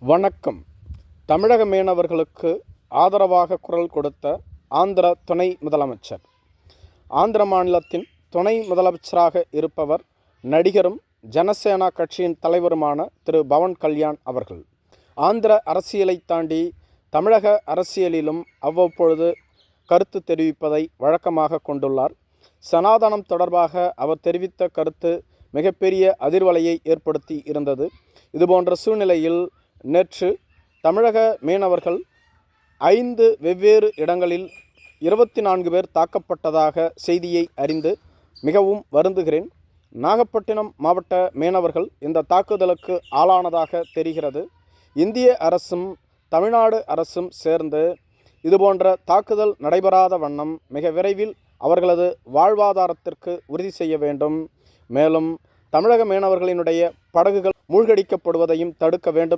வணக்கம். தமிழக மீனவர்களுக்கு ஆதரவாக குரல் கொடுத்த ஆந்திர துணை முதலமைச்சர். ஆந்திர மாநிலத்தின் துணை முதலமைச்சராக இருப்பவர் நடிகரும் ஜனசேனா கட்சியின் தலைவருமான திரு. பவன் கல்யாண் அவர்கள். ஆந்திர அரசியலை தாண்டி தமிழக அரசியலிலும் அவ்வப்பொழுது கருத்து தெரிவிப்பதை வழக்கமாக கொண்டுள்ளார். சனாதனம் தொடர்பாக அவர் தெரிவித்த கருத்து மிகப்பெரிய அதிர்வலையை ஏற்படுத்தி இருந்தது. இதுபோன்ற சூழ்நிலையில் நேற்று தமிழக மீனவர்கள் ஐந்து வெவ்வேறு இடங்களில் இருபத்தி நான்கு பேர் தாக்கப்பட்டதாக செய்தியை அறிந்து மிகவும் வருந்துகிறேன். நாகப்பட்டினம் மாவட்ட மீனவர்கள் இந்த தாக்குதலுக்கு ஆளானதாக தெரிகிறது. இந்திய அரசும் தமிழ்நாடு அரசும் சேர்ந்து இதுபோன்ற தாக்குதல் நடைபெறாத வண்ணம் மிக விரைவில் அவர்களது வாழ்வாதாரத்திற்கு உறுதி செய்ய வேண்டும். மேலும் தமிழக மீனவர்களினுடைய படகுகள் மூழ்கடிக்கப்படுவதையும் தடுக்க வேண்டும்.